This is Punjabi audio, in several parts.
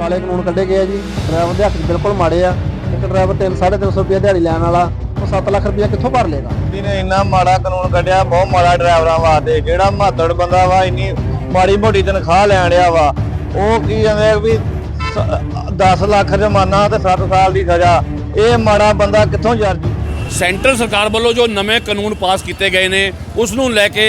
ਕਾਲੇ ਕਾਨੂੰਨ ਕੱਢੇ ਗਏ ਆ ਜੀ। ਡਰਾਈਵਰ ਦੇ ਹੱਥ ਬਿਲਕੁਲ ਮਾੜੇ ਆ। ਇੱਕ ਡਰਾਈਵਰ 3 350 ਰੁਪਏ ਦਿਹਾੜੀ ਲੈਣ ਵਾਲਾ ਉਹ 7 ਲੱਖ ਰੁਪਏ ਕਿੱਥੋਂ ਭਰ ਲੇਗਾ ਨੇ ਇੰਨਾ ਮਾੜਾ ਕਾਨੂੰਨ ਕੱਢਿਆ ਬਹੁਤ ਮਾੜਾ ਡਰਾਈਵਰਾਂ ਵਾਸਤੇ। ਜਿਹੜਾ ਮਾਤੜ ਬੰਦਾ ਵਾ ਇੰਨੀ ਮਾੜੀ ਮੋਟੀ ਤਨਖਾਹ ਲੈਣ ਡਿਆ ਵਾ ਉਹ ਕੀ ਜਾਂਦੇ ਆ ਵੀ 10 ਲੱਖ ਜੁਰਮਾਨਾ ਤੇ 7 ਸਾਲ ਦੀ ਸਜ਼ਾ। ਇਹ ਮਾੜਾ ਬੰਦਾ ਕਿੱਥੋਂ ਜਰ ਜੂ? ਸੈਂਟਰ ਸਰਕਾਰ ਵੱਲੋਂ ਜੋ ਨਵੇਂ ਕਾਨੂੰਨ ਪਾਸ ਕੀਤੇ ਗਏ ਨੇ ਉਸ ਨੂੰ ਲੈ ਕੇ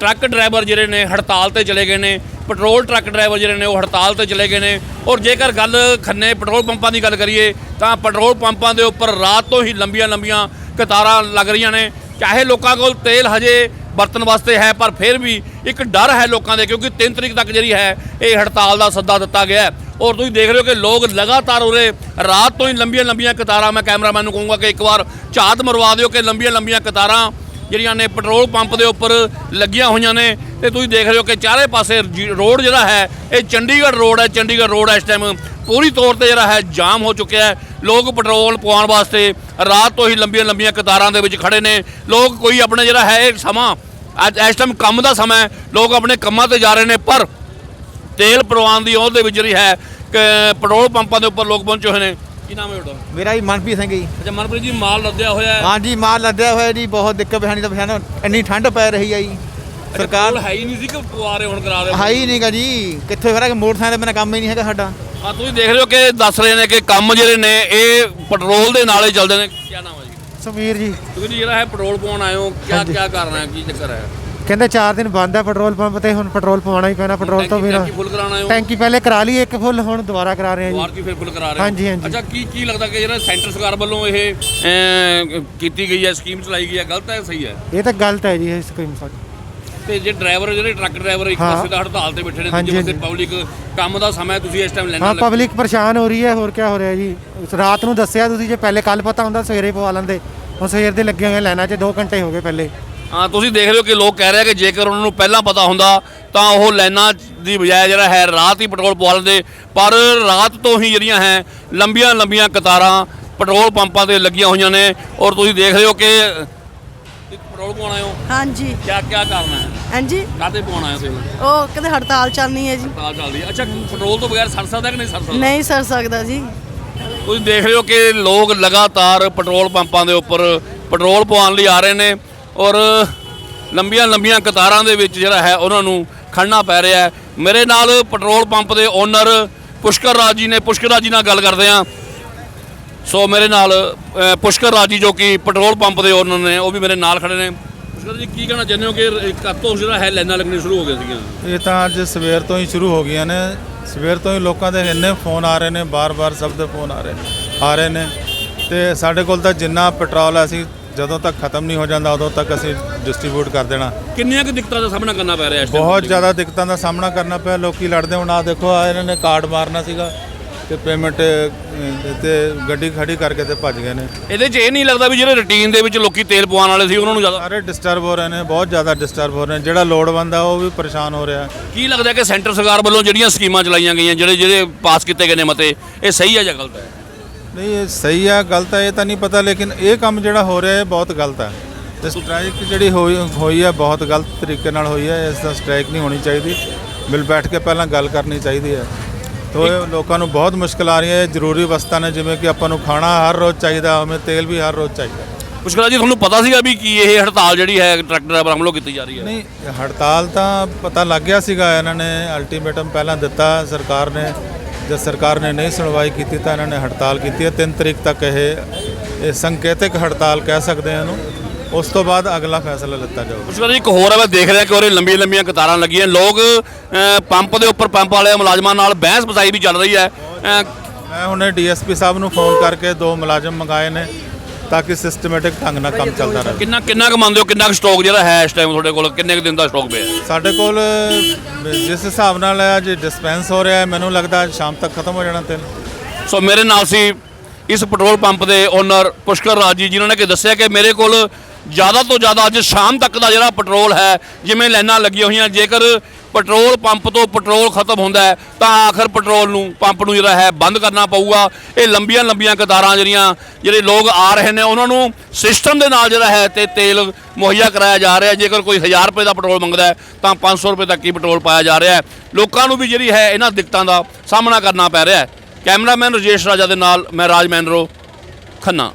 ਟਰੱਕ ਡਰਾਈਵਰ ਜਿਹੜੇ ਨੇ ਹੜਤਾਲ ਤੇ ਚਲੇ ਗਏ ਨੇ। ਪੈਟਰੋਲ ਟਰੱਕ ਡਰਾਈਵਰ ਜਿਹੜੇ ਨੇ ਉਹ ਹੜਤਾਲ ਤੇ ਚਲੇ ਗਏ ਨੇ। ਔਰ ਜੇਕਰ ਗੱਲ ਖੰਨੇ ਪੈਟਰੋਲ ਪੰਪਾਂ ਦੀ ਗੱਲ ਕਰੀਏ, ਤਾਂ ਪੈਟਰੋਲ ਪੰਪਾਂ ਦੇ ਉੱਪਰ ਰਾਤ ਤੋਂ ਹੀ ਲੰਬੀਆਂ ਲੰਬੀਆਂ ਕਤਾਰਾਂ ਲੱਗ ਰਹੀਆਂ ਨੇ। ਚਾਹੇ ਲੋਕਾਂ ਕੋਲ ਤੇਲ ਹਜੇ ਵਰਤਣ ਵਾਸਤੇ ਹੈ, ਪਰ ਫਿਰ ਵੀ ਇੱਕ ਡਰ ਹੈ ਲੋਕਾਂ ਦੇ, ਕਿਉਂਕਿ 3 ਤਰੀਕ ਤੱਕ ਜਿਹੜੀ ਹੈ, ਇਹ ਹੜਤਾਲ ਦਾ ਸੱਦਾ ਦਿੱਤਾ ਗਿਆ ਹੈ। ਔਰ ਤੁਸੀਂ ਦੇਖ ਰਹੇ ਹੋ ਕਿ ਲੋਕ ਲਗਾਤਾਰ ਉਰੇ ਰਾਤ ਤੋਂ ਹੀ ਲੰਬੀਆਂ ਲੰਬੀਆਂ ਕਤਾਰਾਂ, ਮੈਂ ਕੈਮਰਾਮੈਨ ਨੂੰ ਕਹੂੰਗਾ ਕਿ ਇੱਕ ਵਾਰ ਝਾਤ ਮਰਵਾ ਦਿਓ ਕਿ ਲੰਬੀਆਂ ਲੰਬੀਆਂ ਕਤਾਰਾਂ ਜਿਹੜੀਆਂ ਨੇ ਪੈਟਰੋਲ ਪੰਪ ਦੇ ਉੱਪਰ ਲੱਗੀਆਂ ਹੋਈਆਂ ਨੇ ਤੇ ਤੁਸੀਂ ਦੇਖ ਰਹੇ ਹੋ ਕਿ ਚਾਰੇ ਪਾਸੇ ਜੀ- ਰੋਡ ਜਿਹੜਾ ਹੈ, ਇਹ ਚੰਡੀਗੜ੍ਹ ਰੋਡ ਹੈ, ਚੰਡੀਗੜ੍ਹ ਰੋਡ ਇਸ ਟਾਈਮ ਪੂਰੀ ਤੌਰ ਤੇ ਜਿਹੜਾ ਹੈ ਜਾਮ ਹੋ ਚੁੱਕਿਆ ਹੈ। ਲੋਕ ਪੈਟਰੋਲ ਪਵਾਉਣ ਵਾਸਤੇ ਰਾਤ ਤੋਂ ਹੀ ਲੰਬੀਆਂ ਲੰਬੀਆਂ ਕਤਾਰਾਂ ਦੇ ਵਿੱਚ ਖੜੇ ਨੇ। ਲੋਕ ਕੋਈ ਆਪਣਾ ਜਿਹੜਾ ਹੈ, ਇਹ ਸਮਾਂ ਅੱਜ ਇਸ ਟਾਈਮ ਕੰਮ ਦਾ ਸਮਾਂ ਹੈ। ਲੋਕ ਆਪਣੇ ਕੰਮਾਂ ਤੇ ਜਾ ਰਹੇ ਨੇ, ਪਰ ਤੇਲ ਪ੍ਰਵਾਨ ਦੀ ਉਹਦੇ ਵਿੱਚ ਜਿਹੜੀ ਹੈ ਪੈਟਰੋਲ ਪੰਪਾਂ ਦੇ ਉੱਪਰ ਲੋਕ ਪਹੁੰਚੇ ਹੋਏ ਨੇ। ਕੀ ਨਾਮ ਹੈ ਤੁਹਾਡਾ? ਮੇਰਾ ਹੀ ਮਨਪ੍ਰੀਤ ਸਿੰਘ ਜੀ। ਅੱਛਾ ਮਨਪ੍ਰੀਤ ਜੀ ਮਾਲ ਲੱਦਿਆ ਹੋਇਆ ਹੈ। ਹਾਂਜੀ ਮਾਲ ਲੱਦਿਆ ਹੋਇਆ ਜੀ ਬਹੁਤ ਦਿੱਕਤ ਪਰੇਸ਼ਾਨੀ ਦਾ ਪਛਾਣ ਇੰਨੀ ਠੰਡ ਪੈ ਰਹੀ ਹੈ ਜੀ। ਸਰਕਾਰ ਹੈ ਹੀ ਨਹੀਂ ਸੀ ਕਿ ਪਵਾ ਰਹੇ ਹੁਣ ਕਰਾ ਰਹੇ ਹੈ ਹੀ ਨਹੀਂਗਾ ਜੀ। ਕਿੱਥੇ ਫਿਰ ਮੋਟਰਸਾਈਕਲ ਦੇ ਬਿਨਾਂ ਕੰਮ ਹੀ ਨਹੀਂ ਹੈਗਾ ਸਾਡਾ? ਆ ਤੁਸੀਂ ਦੇਖ ਰਹੇ ਹੋ ਕਿ ਦੱਸ ਰਹੇ ਨੇ ਕਿ ਕੰਮ ਜਿਹੜੇ ਨੇ ਇਹ ਪੈਟਰੋਲ ਦੇ ਨਾਲ ਹੀ ਚੱਲਦੇ ਨੇ। ਕੀ ਨਾਮ ਹੈ ਜੀ? ਸਮੀਰ ਜੀ। ਤੁਸੀਂ ਜਿਹੜਾ ਹੈ ਪੈਟਰੋਲ ਪਾਉਣ ਆਏ ਹੋ ਕੀ ਕੀ ਕਰਨਾ ਹੈ ਕੀ ਚੱਕਰ ਹੈ? ਕਹਿੰਦੇ 4 ਦਿਨ ਬੰਦ ਹੈ ਪੈਟਰੋਲ ਪੰਪ ਤੇ ਹੁਣ ਪੈਟਰੋਲ ਪਵਾਉਣਾ ਹੀ ਪੈਣਾ ਪੈਟਰੋਲ ਤੋਂ ਬਿਨਾਂ। ਟੈਂਕੀ ਫੁੱਲ ਹੋ ਟੈਂਕੀ ਪਹਿਲੇ ਕਰਾ ਲਈ ਇੱਕ ਫੁੱਲ ਹੁਣ ਦੁਬਾਰਾ ਕਰਾ ਰਹੇ ਹਾਂ ਜੀ। ਕੀ ਫਿਰ ਫੁੱਲ ਕਰਾ ਰਹੇ ਹੋ? ਹਾਂਜੀ, ਹਾਂਜੀ। ਅੱਛਾ ਕੀ ਕੀ ਲੱਗਦਾ ਕਿ ਜਿਹੜਾ ਸੈਂਟਰ ਸਰਕਾਰ ਵੱਲੋਂ ਇਹ ਅਮ, ਕੀਤੀ ਗਈ ਹੈ ਸਕੀਮ ਚਲਾਈ ਗਈ ਹੈ ਗਲਤ ਹੈ ਸਹੀ ਹੈ? ਇਹ ਤਾਂ ਗਲਤ ਹੈ ਜੀ ਇਹ ਸਕੀਮ ਸਾਡੀ। ਤੇ ਜੇ ਡਰਾਈਵਰ ਜਿਹੜੇ ਟਰੱਕ ਡਰਾਈਵਰ ਇੱਕ ਹਾਂ। ਪਾਸੇ ਦਾ ਹੜਤਾਲ ਤੇ ਬੈਠੇ ਨੇ ਹਾਂਜੀ, ਦੂਜੇ ਪਾਸੇ ਹਾਂਜੀ। ਪਬਲਿਕ ਕੰਮ ਦਾ ਸਮਾਂ ਹੈ, ਤੁਸੀਂ ਇਸ ਟਾਈਮ ਲੈਣਾ ਹਾਂ ਪਬਲਿਕ ਪਰੇਸ਼ਾਨ ਹੋ ਰਹੀ ਹੈ ਹੋਰ ਕੀ ਹੋ ਰਿਹਾ ਜੀ? ਰਾਤ ਨੂੰ ਦੱਸਿਆ ਤੁਸੀਂ ਜੇ ਪਹਿਲੇ ਕੱਲ ਪਤਾ ਹੁੰਦਾ ਸਵੇਰੇ ਪਵਾ ਲੈਂਦੇ। ਹੁਣ ਸਵੇਰ ਦੇ ਲੱਗੇ ਹੋਏ ਲਾਈਨਾਂ 'ਚ 2 ਘੰਟੇ ਹੋ ਗਏ ਪਹਿਲੇ। ਹਾਂ ਤੁਸੀਂ ਦੇਖ ਹੋ ਕਿ ਲੋਕ ਕਹਿ ਰਹੇ ਆ ਕਿ ਜੇਕਰ ਉਹਨਾਂ ਨੂੰ ਪਹਿਲਾਂ ਪਤਾ ਹੁੰਦਾ ਤਾਂ ਉਹ ਲਾਈਨਾਂ ਦੀ ਬਜਾਏ ਜਿਹੜਾ ਹੈ ਰਾਤ ਹੀ ਪੈਟਰੋਲ ਪਵਾ ਲੈਂਦੇ। ਪਰ ਰਾਤ ਤੋਂ ਹੀ ਜਿਹੜੀਆਂ ਹੈ ਲੰਬੀਆਂ ਲੰਬੀਆਂ ਕਤਾਰਾਂ ਪੈਟਰੋਲ ਪੰਪਾਂ ਤੇ ਲੱਗੀਆਂ ਹੋਈਆਂ ਨੇ। ਔਰ ਤੁਸੀਂ ਦੇਖ ਰਹੇ ਹੋ ਕਿ ਪੈਟਰੋਲ ਪਵਾਉਣਾ ਹੋ। ਹਾਂਜੀ। ਕੀ ਕੀ ਕਰਨਾ ਹੈ? ਹਾਂਜੀ। ਕਾਹਤੇ ਪਵਾਉਣਾ ਹੈ ਤੁਸੀਂ? ਉਹ ਕਹਿੰਦੇ ਹੜਤਾਲ ਚੱਲਣੀ ਹੈ ਜੀ। ਹੜਤਾਲ ਚੱਲਦੀ ਹੈ। ਅੱਛਾ ਪੈਟਰੋਲ ਤੋਂ ਬਗੈਰ ਸਰ ਸਕਦਾ ਕਿ ਨਹੀਂ ਸਰ ਸਕਦਾ? ਨਹੀਂ ਸਰ ਸਕਦਾ ਜੀ। ਤੁਸੀਂ ਦੇਖ ਰਹੇ ਹੋ ਕਿ ਲੋਕ ਲਗਾਤਾਰ ਪੈਟਰੋਲ ਪੰਪਾਂ ਦੇ ਉੱਪਰ ਪੈਟਰੋਲ ਪਵਾਉਣ ਲਈ ਆ ਰਹੇ ਨੇ। ਔਰ ਲੰਬੀਆਂ ਲੰਬੀਆਂ ਕਤਾਰਾਂ ਦੇ ਵਿੱਚ ਜਿਹੜਾ ਹੈ ਉਹਨਾਂ ਨੂੰ ਖੜਨਾ ਪੈ ਰਿਹਾ ਹੈ। ਮੇਰੇ ਨਾਲ ਪੈਟਰੋਲ ਪੰਪ ਦੇ ਓਨਰ ਪੁਸ਼ਕਰ ਰਾਜ ਜੀ ਨੇ, ਪੁਸ਼ਕਰ ਰਾਜ ਜੀ ਨਾਲ ਗੱਲ ਕਰਦੇ ਹਾਂ। ਸੋ ਮੇਰੇ ਨਾਲ ਪੁਸ਼ਕਰ ਰਾਜ ਜੀ ਜੋ ਕਿ ਪੈਟਰੋਲ ਪੰਪ ਦੇ ਓਨਰ ਨੇ, ਉਹ ਵੀ ਮੇਰੇ ਨਾਲ ਖੜੇ ਨੇ। ਪੁਸ਼ਕਰ ਜੀ, ਕੀ ਕਹਿਣਾ ਚਾਹੁੰਦੇ ਹੋ ਕਿ ਕਾਤੋਂ ਜਿਹੜਾ ਹੈ ਲਾਈਨਾਂ ਲੱਗਣੀ ਸ਼ੁਰੂ ਹੋ ਗਈਆਂ ਸੀਗੀਆਂ? ਇਹ ਤਾਂ ਅੱਜ ਸਵੇਰ ਤੋਂ ਹੀ ਸ਼ੁਰੂ ਹੋ ਗਈਆਂ ਨੇ। ਸਵੇਰ ਤੋਂ ਹੀ ਲੋਕਾਂ ਦੇ ਇੰਨੇ ਫੋਨ ਆ ਰਹੇ ਨੇ, ਬਾਰ-ਬਾਰ ਸਭ ਦੇ ਫੋਨ ਆ ਰਹੇ ਆ ਰਹੇ ਨੇ। ਤੇ ਸਾਡੇ ਕੋਲ ਤਾਂ ਜਿੰਨਾ ਪੈਟਰੋਲ ਹੈ, ਅਸੀਂ ਜਦੋਂ ਤੱਕ ਖਤਮ ਨਹੀਂ ਹੋ ਜਾਂਦਾ ਉਦੋਂ ਤੱਕ ਅਸੀਂ ਡਿਸਟ੍ਰੀਬਿਊਟ ਕਰ ਦੇਣਾ। ਕਿੰਨੀਆਂ ਕੁ ਦਿੱਕਤਾਂ ਦਾ ਸਾਹਮਣਾ ਕਰਨਾ ਪੈ ਰਿਹਾ ਇਸ? ਬਹੁਤ ਜ਼ਿਆਦਾ ਦਿੱਕਤਾਂ ਦਾ ਸਾਹਮਣਾ ਕਰਨਾ ਪਿਆ ਲੋਕੀ ਲੜਦੇ ਹੁਣ ਆ ਦੇਖੋ ਆ ਇਹਨਾਂ ਨੇ ਕਾਰਡ ਮਾਰਨਾ ਸੀਗਾ ਤੇ ਪੇਮੈਂਟ ਤੇ ਗੱਡੀ ਖੜੀ ਕਰਕੇ ਤੇ ਭੱਜ ਗਏ ਨੇ। ਇਹਦੇ 'ਚ ਇਹ ਨਹੀਂ ਲੱਗਦਾ ਵੀ ਜਿਹੜੇ ਰੁਟੀਨ ਦੇ ਵਿੱਚ ਲੋਕੀ ਤੇਲ ਪਵਾਉਣ ਵਾਲੇ ਸੀ ਉਹਨਾਂ ਨੂੰ ਜ਼ਿਆਦਾ ਸਾਰੇ ਡਿਸਟਰਬ ਹੋ ਰਹੇ ਨੇ ਬਹੁਤ ਜ਼ਿਆਦਾ ਡਿਸਟਰਬ ਹੋ ਰਹੇ ਨੇ। ਜਿਹੜਾ ਲੋੜਵੰਦ ਆ ਉਹ ਵੀ ਪਰੇਸ਼ਾਨ ਹੋ ਰਿਹਾ। ਕੀ ਲੱਗਦਾ ਕਿ ਸੈਂਟਰ ਸਰਕਾਰ ਵੱਲੋਂ ਜਿਹੜੀਆਂ ਸਕੀਮਾਂ ਚਲਾਈਆਂ ਗਈਆਂ ਜਿਹੜੇ ਜਿਹੜੇ ਪਾਸ ਕੀਤੇ ਗਏ ਨੇ ਮਤੇ ਇਹ ਸਹੀ ਹੈ ਜਾਂ ਗਲਤ ਹੈ ਨਹੀਂ ਇਹ ਸਹੀ ਆ ਗਲਤ ਹੈ ਇਹ ਤਾਂ ਨਹੀਂ ਪਤਾ ਲੇਕਿਨ ਇਹ ਕੰਮ ਜਿਹੜਾ ਹੋ ਰਿਹਾ ਹੈ ਬਹੁਤ ਗਲਤ ਹੈ ਤੇ ਸਟ੍ਰਾਈਕ ਜਿਹੜੀ ਹੋਈ ਹੋਈ ਹੈ ਬਹੁਤ ਗਲਤ ਤਰੀਕੇ ਨਾਲ ਹੋਈ ਹੈ ਇਸ ਦਾ ਸਟ੍ਰਾਈਕ ਨਹੀਂ ਹੋਣੀ ਚਾਹੀਦੀ। ਮਿਲ ਬੈਠ ਕੇ ਪਹਿਲਾਂ ਗੱਲ ਕਰਨੀ ਚਾਹੀਦੀ ਹੈ ਤੋ ਇਹ ਲੋਕਾਂ ਨੂੰ ਬਹੁਤ ਮੁਸ਼ਕਲ ਆ ਰਹੀ ਹੈ ਇਹ ਜ਼ਰੂਰੀ ਵਸਤਾਂ ਨੇ ਜਿਵੇਂ ਕਿ ਆਪਾਂ ਨੂੰ ਖਾਣਾ ਹਰ ਰੋਜ਼ ਚਾਹੀਦਾ ਉਵੇਂ ਤੇਲ ਵੀ ਹਰ ਰੋਜ਼ ਚਾਹੀਦਾ। ਪੁਸ਼ਕਰਾ ਜੀ ਤੁਹਾਨੂੰ ਪਤਾ ਸੀਗਾ ਵੀ ਕੀ ਇਹ ਹੜਤਾਲ ਜਿਹੜੀ ਹੈ ਟਰੱਕ ਡਰਾਈਵਰਾਂ ਵੱਲੋਂ ਕੀਤੀ ਜਾ ਰਹੀ ਹੈ। ਨਹੀਂ ਹੜਤਾਲ ਤਾਂ ਪਤਾ ਲੱਗ ਗਿਆ ਸੀਗਾ ਇਹਨਾਂ ਨੇ ਅਲਟੀਮੇਟਮ ਪਹਿਲਾਂ ਦਿੱਤਾ ਸਰਕਾਰ ਨੇ। ਜਦ ਸਰਕਾਰ ਨੇ ਨਹੀਂ ਸੁਣਵਾਈ ਕੀਤੀ ਤਾਂ ਇਹਨਾਂ ਨੇ ਹੜਤਾਲ ਕੀਤੀ ਹੈ। 3 ਤਰੀਕ ਤੱਕ ਇਹ ਇਹ ਸੰਕੇਤਕ ਹੜਤਾਲ ਕਹਿ ਸਕਦੇ ਹਾਂ ਇਹਨੂੰ। ਉਸ ਤੋਂ ਬਾਅਦ ਅਗਲਾ ਫੈਸਲਾ ਲਿੱਤਾ ਜਾਊਗਾ। ਪੁਸ਼ਕਰਾ ਜੀ ਇੱਕ ਹੋਰ ਹੈ ਮੈਂ ਦੇਖ ਰਿਹਾ ਕਿ ਉਹਰੇ ਲੰਬੀਆਂ ਲੰਬੀਆਂ ਕਤਾਰਾਂ ਲੱਗੀਆਂ। ਲੋਕ ਪੰਪ ਦੇ ਉੱਪਰ ਪੰਪ ਵਾਲੇ ਮੁਲਾਜ਼ਮਾਂ ਨਾਲ ਬਹਿਸ ਬਸਾਈ ਵੀ ਚੱਲ ਰਹੀ ਹੈ। ਮੈਂ ਹੁਣੇ ਡੀਐਸਪੀ ਸਾਹਿਬ ਨੂੰ ਫੋਨ ਕਰਕੇ ਦੋ ਮੁਲਾਜ਼ਮ ਮੰਗਾਏ ਨੇ। ਤਾਂ ਕਿ ਸਿਸਟਮੈਟਿਕ ਢੰਗ ਨਾਲ ਕੰਮ ਚੱਲਦਾ ਰਹੇ। ਕਿੰਨਾ ਕਿੰਨਾ ਕੁ ਮੰਨਦੇ ਹੋ? ਕਿੰਨਾ ਕੁ ਸਟਾਕ ਜਿਹੜਾ ਹੈ ਇਸ ਟਾਈਮ ਤੁਹਾਡੇ ਕੋਲ? ਕਿੰਨੇ ਕੁ ਦਿਨ ਦਾ ਸਟਾਕ ਪਿਆ? ਹੈ ਸਾਡੇ ਕੋਲ ਜਿਸ ਹਿਸਾਬ ਨਾਲ ਅੱਜ ਡਿਸਪੈਂਸ ਹੋ ਰਿਹਾ ਹੈ ਮੈਨੂੰ ਲੱਗਦਾ ਅੱਜ ਸ਼ਾਮ ਤੱਕ ਖਤਮ ਹੋ ਜਾਣਾ ਤੇਲ ਸੋ ਮੇਰੇ ਨਾਲ ਸੀ ਇਸ ਪੈਟਰੋਲ ਪੰਪ ਦੇ ਓਨਰ ਪੁਸ਼ਕਰ ਰਾਜ ਜੀ ਜਿਨ੍ਹਾਂ ਨੇ ਕਿ ਦੱਸਿਆ ਕਿ ਮੇਰੇ ਕੋਲ ਜ਼ਿਆਦਾ ਤੋਂ ਜ਼ਿਆਦਾ ਅੱਜ ਸ਼ਾਮ ਤੱਕ ਦਾ ਜਿਹੜਾ ਪੈਟਰੋਲ ਹੈ ਜਿਵੇਂ ਲਾਈਨਾਂ ਲੱਗੀਆਂ ਹੋਈਆਂ ਜੇਕਰ ਪੈਟਰੋਲ ਪੰਪ ਤੋਂ ਪੈਟਰੋਲ ਖਤਮ ਹੁੰਦਾ ਹੈ, ਤਾਂ ਆਖਰ ਪੈਟਰੋਲ ਨੂੰ, ਪੰਪ ਨੂੰ ਜਿਹੜਾ ਹੈ ਬੰਦ ਕਰਨਾ ਪਊਗਾ। ਇਹ ਲੰਬੀਆਂ ਲੰਬੀਆਂ ਕਤਾਰਾਂ ਜਿਹੜੀਆਂ, ਜਿਹੜੇ ਲੋਕ ਆ ਰਹੇ ਨੇ, ਉਹਨਾਂ ਨੂੰ ਸਿਸਟਮ ਦੇ ਨਾਲ ਜਿਹੜਾ ਹੈ ਤੇ ਤੇਲ ਮੁਹੱਈਆ ਕਰਾਇਆ ਜਾ ਰਿਹਾ ਜੇਕਰ ਕੋਈ 1000 ਰੁਪਏ ਦਾ ਪੈਟਰੋਲ ਮੰਗਦਾ ਹੈ, ਤਾਂ 500 ਰੁਪਏ ਤੱਕ ਹੀ ਪੈਟਰੋਲ ਪਾਇਆ ਜਾ ਰਿਹਾ ਹੈ। ਲੋਕਾਂ ਨੂੰ ਵੀ ਜਿਹੜੀ ਹੈ ਇਹਨਾਂ ਦਿੱਕਤਾਂ ਦਾ ਸਾਹਮਣਾ ਕਰਨਾ ਪੈ ਰਿਹਾ ਹੈ। ਕੈਮਰਾਮੈਨ ਰਜੇਸ਼ ਰਾਜਾ ਦੇ ਨਾਲ, ਮੈਂ ਰਾਜ ਮੈਨਰੋ ਖੰਨਾ।